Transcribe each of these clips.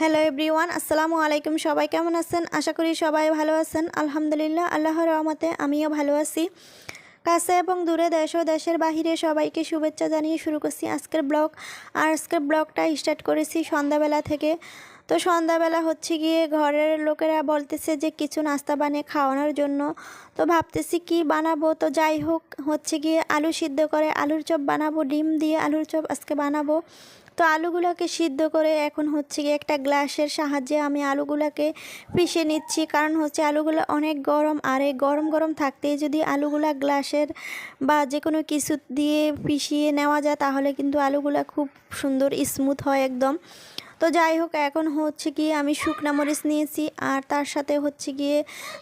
Hello everyone আসসালামু আলাইকুম সবাই কেমন আছেন? আশা করি সবাই ভালো আছেন। আলহামদুলিল্লাহ, আল্লাহর রহমতে আমিও ভালো আছি। কাছে এবং দূরে দেশ ও দেশের বাহিরে সবাইকে শুভেচ্ছা জানিয়ে শুরু করছি আজকের ব্লগ। আর আজকের ব্লগটা স্টার্ট করেছি সন্ধ্যাবেলা থেকে। তো সন্ধ্যাবেলা হচ্ছে গিয়ে ঘরের লোকেরা বলতেছে যে কিছু নাস্তা বানিয়ে খাওয়ানোর জন্য। তো ভাবতেছি কি বানাবো? তো যাই হোক, হচ্ছে গিয়ে আলু সিদ্ধ করে আলুর চপ বানাবো, ডিম দিয়ে আলুর চপ আজকে বানাবো। তো আলুগুলোকে সিদ্ধ করে এখন হচ্ছে গিয়ে একটা গ্লাসের সাহায্যে আমি আলুগুলোকে পিষে নিচ্ছি। কারণ হচ্ছে আলুগুলো অনেক গরম আর এই গরম গরম থাকতেই যদি আলুগুলা গ্লাসের বা যে কোনো কিছু দিয়ে পিষিয়ে নেওয়া যায়, তাহলে কিন্তু আলুগুলা খুব সুন্দর স্মুথ হয় একদম। তো যাই হোক, এখন হচ্ছে গিয়ে আমি শুকনা মরিচ নিয়েছি আর তার সাথে হচ্ছে গিয়ে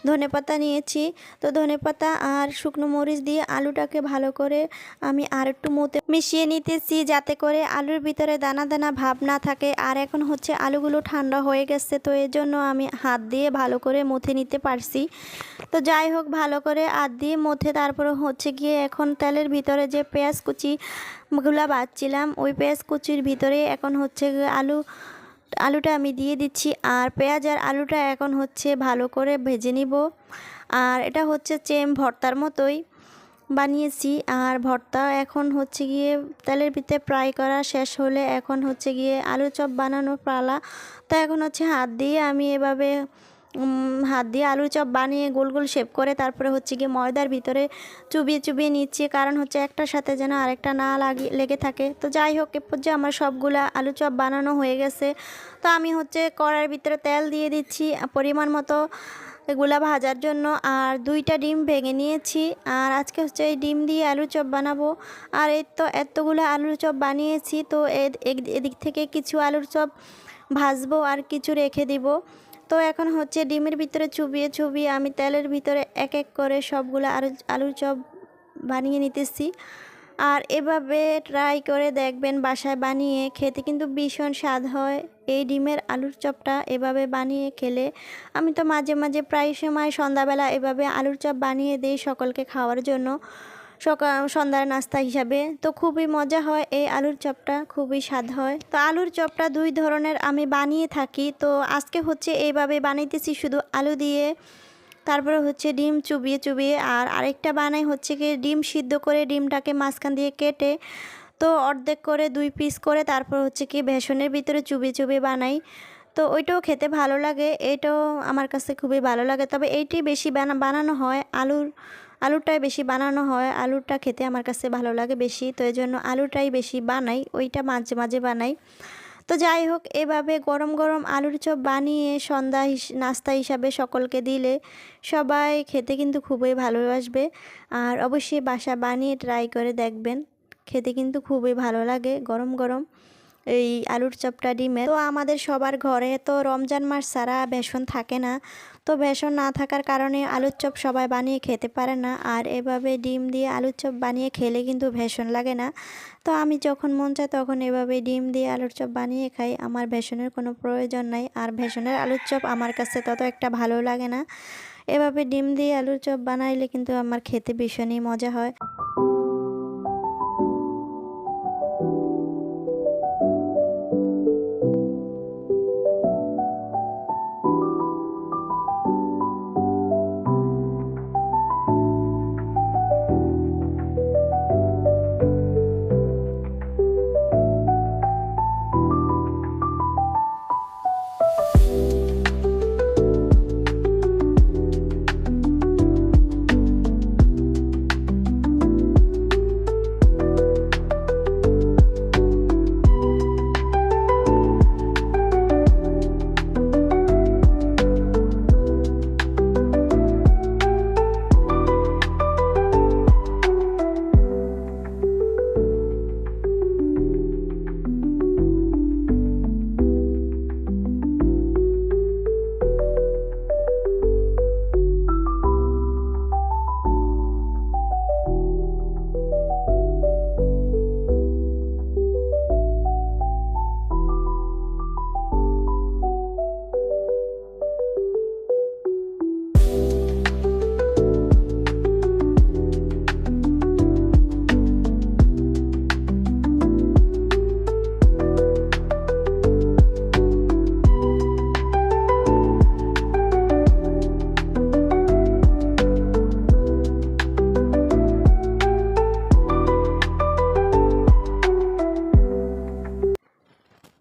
ধনেপাতা নিয়েছি। তো ধনেপাতা আর শুকনো মরিচ দিয়ে আলুটাকে ভালো করে আমি আর একটু মতে মিশিয়ে নিতেছি যাতে করে আলুর ভিতরে দানা দানা ভাব না থাকে। আর এখন হচ্ছে আলুগুলো ঠান্ডা হয়ে গেছে, তো এর জন্য আমি হাত দিয়ে ভালো করে মথে নিতে পারছি। তো যাই হোক, ভালো করে হাত দিয়ে মথে তারপরে হচ্ছে গিয়ে এখন তেলের ভিতরে যে পেঁয়াজ কুচি গুলা বাচ্ছিলাম ওই পেঁয়াজ কুচির ভিতরে এখন হচ্ছে আলু আলুটা আমি দিয়ে দিচ্ছি। আর পেঁয়াজ আর আলুটা এখন হচ্ছে ভালো করে ভেজে নিব। আর এটা হচ্ছে চেম ভর্তার মতোই বানিয়েছি। আর ভর্তা এখন হচ্ছে গিয়ে তেলের ভিতরে ফ্রাই করা শেষ হলে এখন হচ্ছে গিয়ে আলু চপ বানানোর পালা। তো এখন হচ্ছে হাত দিয়ে আমি এভাবে হাত দিয়ে আলুর চপ বানিয়ে গোল গোল শেপ করে তারপরে হচ্ছে গিয়ে ময়দার ভিতরে চুবিয়ে চুবিয়ে নিচ্ছি। কারণ হচ্ছে একটার সাথে যেন আরেকটা না লাগি লেগে থাকে। তো যাই হোক, এ পর্যায়ে আমার সবগুলো আলু চপ বানানো হয়ে গেছে। তো আমি হচ্ছে কড়াইয়ের ভিতরে তেল দিয়ে দিচ্ছি পরিমাণ মতো এগুলা ভাজার জন্য। আর দুইটা ডিম ভেঙে নিয়েছি। আর আজকে হচ্ছে এই ডিম দিয়ে আলু চপ বানাবো। আর এই তো এতগুলো আলুর চপ বানিয়েছি। তো এদ- এদ- এদিক থেকে কিছু আলুর চপ ভাজবো আর কিছু রেখে দিব। তো এখন হচ্ছে ডিমের ভিতরে চুবিয়ে চুবিয়ে আমি তেলের ভিতরে এক এক করে সবগুলো আলু, আলুর চপ বানিয়ে নিতেছি। আর এভাবে ট্রাই করে দেখবেন বাসায় বানিয়ে খেতে কিন্তু ভীষণ স্বাদ হয়। এই ডিমের আলুর চপটা এভাবে বানিয়ে খেলে আমি তো মাঝে মাঝে প্রায় সময় সন্ধ্যাবেলা এভাবে আলুর চপ বানিয়ে দিই সকলকে খাওয়ার জন্য। সকাল, সন্ধ্যার নাস্তা হিসাবে। তো খুবই মজা হয়, এই আলুর চপটা খুবই স্বাদ হয়। তো আলুর চপটা দুই ধরনের আমি বানিয়ে থাকি। তো আজকে হচ্ছে এইভাবে বানাইতেছি, শুধু আলু দিয়ে। তারপরে হচ্ছে ডিম চুবিয়ে চুবিয়ে, আর আরেকটা বানাই হচ্ছে কি, ডিম সিদ্ধ করে ডিমটাকে মাঝখান দিয়ে কেটে, তো অর্ধেক করে দুই পিস করে তারপর হচ্ছে কি বেসনের ভিতরে চুবিয়ে চুবিয়ে বানাই। তো ওইটাও খেতে ভালো লাগে এইটাও আমার কাছে খুবই ভালো লাগে। তবে এইটি বেশি বানানো হয় আলুর আলুটাই বেশি বানানো হয়। আলুটা খেতে আমার কাছে ভালো লাগে বেশি, তো এই জন্য আলুটাই বেশি বানাই, ওইটা মাঝে মাঝে বানাই। তো যাই হোক, এভাবে গরম গরম আলুর চপ বানিয়ে সন্ধ্যা নাস্তা হিসাবে সকলকে দিলে সবাই খেতে কিন্তু খুবই ভালোবাসবে। আর অবশ্যই বাসা বানিয়ে ট্রাই করে দেখবেন, খেতে কিন্তু খুবই ভালো লাগে গরম গরম। এই আলুর চপটা ডিমে। তো আমাদের সবার ঘরে তো রমজান মাস ছাড়া বেসন থাকে না। তো বেসন না থাকার কারণে আলুর চপ সবাই বানিয়ে খেতে পারে না। আর এভাবে ডিম দিয়ে আলুর চপ বানিয়ে খেলে কিন্তু বেসন লাগে না। তো আমি যখন মন চায় তখন এভাবে ডিম দিয়ে আলুর চপ বানিয়ে খাই। আমার বেসনের কোনো প্রয়োজন নাই। আর বেসনের আলুর চপ আমার কাছে তত একটা ভালো লাগে না। এভাবে ডিম দিয়ে আলুর চপ বানাইলে কিন্তু আমার খেতে ভীষণই মজা হয়।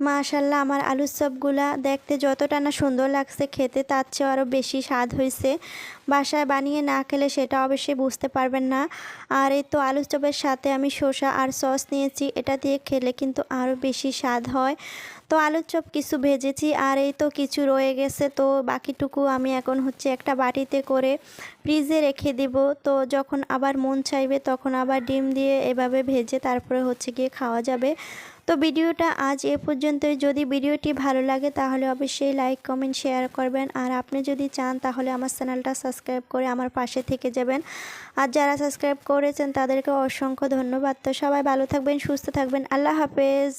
মাশাল্লাহ, আমার আলুর চপগুলা দেখতে যতটা না সুন্দর লাগছে, খেতে তার চেয়েও আরও বেশি স্বাদ হয়েছে। বাসায় বানিয়ে না খেলে সেটা অবশ্যই বুঝতে পারবেন না। আর এই তো আলুর চপের সাথে আমি শসা আর সস নিয়েছি, এটা দিয়ে খেলে কিন্তু আরও বেশি স্বাদ হয়। তো আলুর চপ কিছু ভেজেছি, আর এই তো কিছু রয়ে গেছে, তো বাকিটুকু আমি এখন হচ্ছে একটা বাটিতে করে ফ্রিজে রেখে দিব। তো যখন আবার মন চাইবে, তখন আবার ডিম দিয়ে এভাবে ভেজে তারপরে হচ্ছে গিয়ে খাওয়া যাবে। তো ভিডিওটা আজ এ পর্যন্তই। যদি ভিডিওটি ভালো লাগে, তাহলে অবশ্যই লাইক, কমেন্ট, শেয়ার করবেন। আর আপনি যদি চান, তাহলে আমার চ্যানেলটা সাবস্ক্রাইব করে আমার পাশে থেকে যাবেন। আর যারা সাবস্ক্রাইব করেছেন, তাদেরকে অসংখ্য ধন্যবাদ। তো সবাই ভালো থাকবেন, সুস্থ থাকবেন। আল্লাহ হাফেজ।